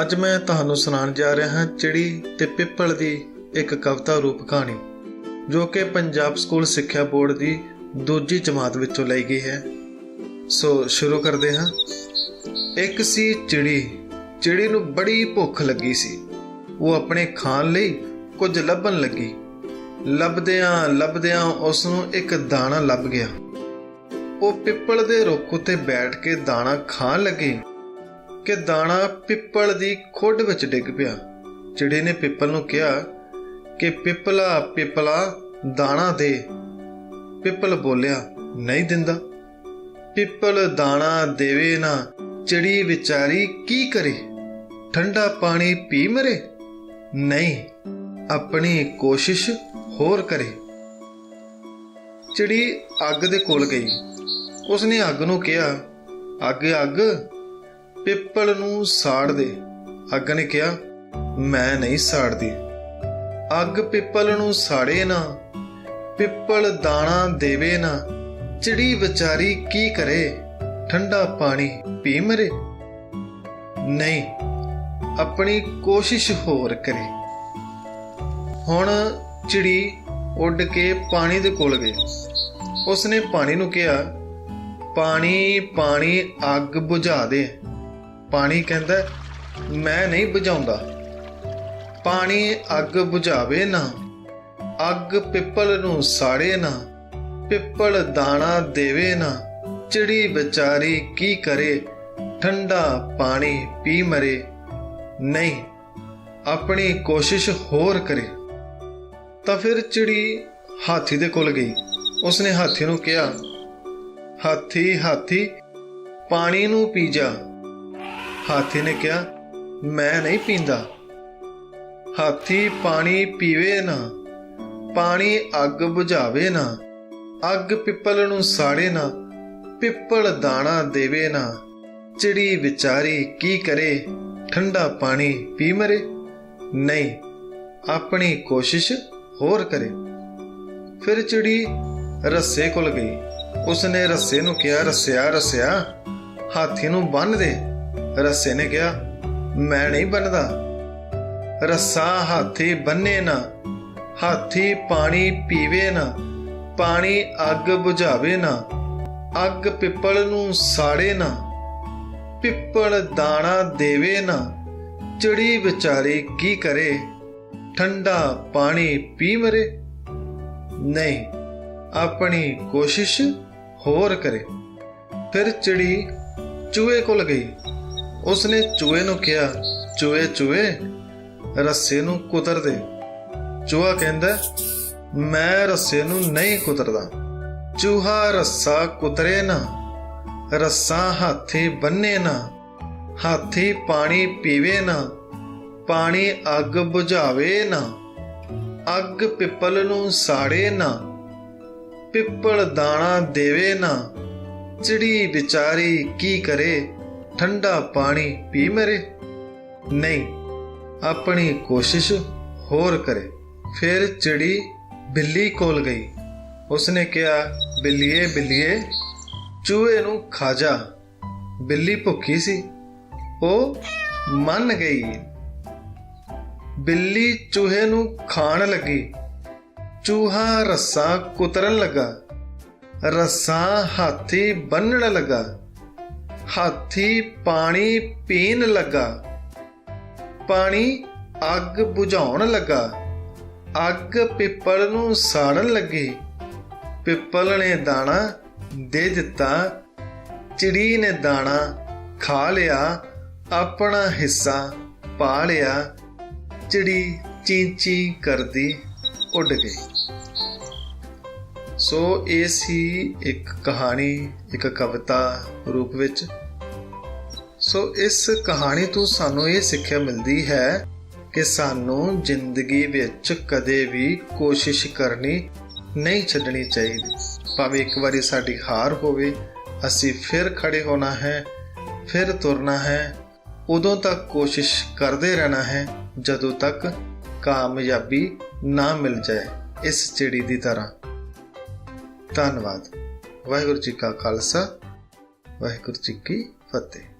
ਅੱਜ ਮੈਂ ਤੁਹਾਨੂੰ ਸੁਣਾਉਣ ਜਾ ਰਿਹਾ ਹਾਂ ਚਿੜੀ ਤੇ ਪਿੱਪਲ ਦੀ ਇੱਕ ਕਵਿਤਾ ਰੂਪ ਕਹਾਣੀ, ਜੋ ਕਿ ਪੰਜਾਬ ਸਕੂਲ ਸਿੱਖਿਆ ਬੋਰਡ ਦੀ ਦੂਜੀ ਜਮਾਤ ਵਿੱਚੋਂ ਲਈ ਗਈ ਹੈ। ਸੋ ਸ਼ੁਰੂ ਕਰਦੇ ਹਾਂ। ਇੱਕ ਸੀ ਚਿੜੀ। ਚਿੜੀ ਨੂੰ ਬੜੀ ਭੁੱਖ ਲੱਗੀ ਸੀ। ਉਹ ਆਪਣੇ ਖਾਣ ਲਈ ਕੁਝ ਲੱਭਣ ਲੱਗੀ। ਲੱਭਦਿਆਂ ਲੱਭਦਿਆਂ ਉਸ ਨੂੰ ਇੱਕ ਦਾਣਾ ਲੱਭ ਗਿਆ। ਉਹ ਪਿੱਪਲ ਦੇ ਰੁੱਖ ਉੱਤੇ ਬੈਠ ਕੇ ਦਾਣਾ ਖਾਣ ਲੱਗੀ। ਕਿ ਦਾਣਾ ਪਿੱਪਲ ਦੀ ਖੁੱਡ ਵਿੱਚ ਡਿੱਗ ਪਿਆ। ਚਿੜੀ ਨੇ ਪਿੱਪਲ ਨੂੰ ਕਿਹਾ ਕਿ ਪਿੱਪਲਾ ਪਿੱਪਲਾ, ਦਾਣਾ ਦੇ। ਪਿੱਪਲ ਬੋਲਿਆ, ਨਹੀਂ ਦਿੰਦਾ। ਪਿੱਪਲ ਦਾਣਾ ਦੇਵੇ ਨਾ, ਚਿੜੀ ਵਿਚਾਰੀ ਕੀ ਕਰੇ? ਠੰਡਾ ਪਾਣੀ ਪੀ ਮਰੇ? ਨਹੀਂ, ਆਪਣੀ ਕੋਸ਼ਿਸ਼ ਹੋਰ ਕਰੇ। ਚਿੜੀ ਅੱਗ ਦੇ ਕੋਲ ਗਈ। ਉਸਨੇ ਅੱਗ ਨੂੰ ਕਿਹਾ, ਅੱਗ ਅੱਗ। ਪਿੱਪਲ ਨੂੰ ਸਾੜ ਦੇ। ਅੱਗ ਨੇ ਕਿਹਾ, ਮੈਂ ਨਹੀਂ ਸਾੜਦੀ। ਅੱਗ ਪਿੱਪਲ ਨੂੰ ਸਾੜੇ ਨਾ। ਪਿੱਪਲ ਦਾਣਾ ਦੇਵੇ ਨਾ। ਚਿੜੀ ਵਿਚਾਰੀ ਕੀ ਕਰੇ? ਠੰਡਾ ਪਾਣੀ ਪੀ ਮਰੇ। ਨਹੀਂ, ਆਪਣੀ ਕੋਸ਼ਿਸ਼ ਹੋਰ ਕਰੇ। ਹੁਣ ਚਿੜੀ ਉੱਡ ਕੇ ਪਾਣੀ ਦੇ ਕੋਲ ਗਈ। ਉਸਨੇ ਪਾਣੀ ਨੂੰ ਕਿਹਾ, ਪਾਣੀ ਪਾਣੀ, ਅੱਗ ਬੁਝਾ ਦੇ। ਪਾਣੀ ਕਹਿੰਦਾ, ਮੈਂ ਨਹੀਂ ਬੁਝਾਉਂਦਾ। ਪਾਣੀ ਅੱਗ ਬੁਝਾਵੇ ਨਾ। ਅੱਗ ਪਿੱਪਲ ਨੂੰ ਸਾੜੇ ਨਾ। ਪਿੱਪਲ ਦਾਣਾ ਦੇਵੇ ਨਾ। ਚਿੜੀ ਵਿਚਾਰੀ ਕੀ ਕਰੇ? ਠੰਡਾ ਪਾਣੀ ਪੀ ਮਰੇ। ਨਹੀਂ, ਆਪਣੀ ਕੋਸ਼ਿਸ਼ ਹੋਰ ਕਰੇ। ਤਾਂ ਫਿਰ ਚਿੜੀ ਹਾਥੀ ਦੇ ਕੋਲ ਗਈ। ਉਸਨੇ ਹਾਥੀ ਨੂੰ ਕਿਹਾ, ਹਾਥੀ ਹਾਥੀ, ਪਾਣੀ ਨੂੰ ਪੀ ਜਾ। ਹਾਥੀ ਨੇ ਕਿਹਾ, ਮੈਂ ਨਹੀਂ ਪੀਂਦਾ। ਹਾਥੀ ਪਾਣੀ ਪੀਵੇ ਨਾ, ਪਾਣੀ ਅੱਗ ਬੁਝਾਵੇ ਨਾ, ਅੱਗ ਪਿੱਪਲ ਨੂੰ ਸਾੜੇ ਨਾ, ਪਿੱਪਲ ਦਾਣਾ ਦੇਵੇ ਨਾ। ਚਿੜੀ ਵਿਚਾਰੀ ਕੀ ਕਰੇ, ਠੰਡਾ ਪਾਣੀ ਪੀ ਮਰੇ। ਨਹੀਂ, ਆਪਣੀ ਕੋਸ਼ਿਸ਼ ਹੋਰ ਕਰੇ। ਫਿਰ ਚਿੜੀ ਰੱਸੇ ਕੋਲ ਗਈ। ਉਸਨੇ ਰੱਸੇ ਨੂੰ ਕਿਹਾ, ਰੱਸਿਆ ਰੱਸਿਆ, ਹਾਥੀ ਨੂੰ ਬੰਨ ਦੇ। ਰੱਸੇ ਨੇ ਕਿਹਾ, ਮੈਂ ਨਹੀਂ ਬੰਨਦਾ। ਰੱਸਾ ਹਾਥੀ ਬੰਨੇ ਨਾ, ਹਾਥੀ ਪਾਣੀ ਪੀਵੇ ਨਾ, ਪਾਣੀ ਅੱਗ ਬੁਝਾਵੇ ਨਾ, ਅੱਗ ਪਿੱਪਲ ਨੂੰ ਸਾੜੇ ਨਾ, ਪਿੱਪਲ ਦਾਣਾ ਦੇਵੇ ਨਾ, ਚਿੜੀ ਵਿਚਾਰੀ ਕੀ ਕਰੇ, ਠੰਡਾ ਪਾਣੀ ਪੀ ਮਰੇ। ਨਹੀਂ, ਆਪਣੀ ਕੋਸ਼ਿਸ਼ ਹੋਰ ਕਰੇ। ਫਿਰ ਚਿੜੀ ਚੂਹੇ ਕੋਲ ਗਈ। ਉਸਨੇ ਚੂਹੇ ਨੂੰ ਕਿਹਾ, ਚੂਹੇ ਚੂਹੇ, ਰੱਸੇ ਨੂੰ ਕੁਤਰ ਦੇ। ਚੂਹਾ ਕਹਿੰਦਾ, ਮੈਂ ਰੱਸੇ ਨੂੰ ਨਹੀਂ ਕੁਤਰਦਾ। ਚੂਹਾ ਰੱਸਾ ਕੁਤਰੇ ਨਾ, ਰੱਸਾ ਹਾਥੀ ਬੰਨੇ ਨਾ, ਹਾਥੀ ਪਾਣੀ ਪੀਵੇ ਨਾ, ਪਾਣੀ ਅੱਗ ਬੁਝਾਵੇ ਨਾ, ਅੱਗ ਪਿੱਪਲ ਨੂੰ ਸਾੜੇ ਨਾ, ਪਿੱਪਲ ਦਾਣਾ ਦੇਵੇ ਨਾ, ਚਿੜੀ ਵਿਚਾਰੀ ਕੀ ਕਰੇ? ਠੰਡਾ ਪਾਣੀ ਪੀ ਮਰੇ। ਨਹੀਂ, ਆਪਣੀ ਕੋਸ਼ਿਸ਼ ਹੋਰ ਕਰੇ। ਫਿਰ ਚਿੜੀ ਬਿੱਲੀ ਕੋਲ ਗਈ। ਉਸਨੇ ਕਿਹਾ, ਬਿੱਲੀਏ ਬਿੱਲੀਏ, ਚੂਹੇ ਨੂੰ ਖਾ ਜਾ। ਬਿੱਲੀ ਭੁੱਖੀ ਸੀ। ਉਹ ਮੰਨ ਗਈ। ਬਿੱਲੀ ਚੂਹੇ ਨੂੰ ਖਾਣ ਲੱਗੀ। ਚੂਹਾ ਰੱਸਾ ਕੁਤਰਨ ਲੱਗਾ। ਰੱਸਾ ਹਾਥੀ ਬੰਨਣ ਲੱਗਾ। ਹਾਥੀ ਪਾਣੀ ਪੀਣ ਲੱਗਾ। ਪਾਣੀ ਅੱਗ ਬੁਝਾਉਣ ਲੱਗਾ। ਅੱਗ ਪਿੱਪਲ ਨੂੰ ਸਾੜਨ ਲੱਗੀ। ਪਿੱਪਲ ਨੇ ਦਾਣਾ ਦੇ ਦਿੱਤਾ। ਚਿੜੀ ਨੇ ਦਾਣਾ ਖਾ ਲਿਆ। ਆਪਣਾ ਹਿੱਸਾ ਪਾ ਲਿਆ। ਚਿੜੀ ਚੀਂ-ਚੀਂ ਕਰਦੀ ਉੱਡ ਗਈ। ਸੋ ਇਹ ਸੀ ਇੱਕ ਕਹਾਣੀ, ਇੱਕ ਕਵਿਤਾ ਰੂਪ ਵਿੱਚ। ਸੋ ਇਸ ਕਹਾਣੀ ਤੋਂ ਸਾਨੂੰ ਇਹ ਸਿੱਖਿਆ ਮਿਲਦੀ ਹੈ ਕਿ ਸਾਨੂੰ ਜ਼ਿੰਦਗੀ ਵਿੱਚ ਕਦੇ ਵੀ ਕੋਸ਼ਿਸ਼ ਕਰਨੀ ਨਹੀਂ ਛੱਡਣੀ ਚਾਹੀਦੀ। ਭਾਵੇਂ ਇੱਕ ਵਾਰੀ ਸਾਡੀ ਹਾਰ ਹੋਵੇ, ਅਸੀਂ ਫਿਰ ਖੜੇ ਹੋਣਾ ਹੈ, ਫਿਰ ਤੁਰਨਾ ਹੈ, ਉਦੋਂ ਤੱਕ ਕੋਸ਼ਿਸ਼ ਕਰਦੇ ਰਹਿਣਾ ਹੈ ਜਦੋਂ ਤੱਕ ਕਾਮਯਾਬੀ ਨਾ ਮਿਲ ਜਾਏ ਇਸ ਚਿੜੀ ਦੀ ਤਰ੍ਹਾਂ। ਧੰਨਵਾਦ। ਵਾਹਿਗੁਰੂ ਜੀ ਕਾ ਖਾਲਸਾ, ਵਾਹਿਗੁਰੂ ਜੀ ਕੀ ਫਤਿਹ।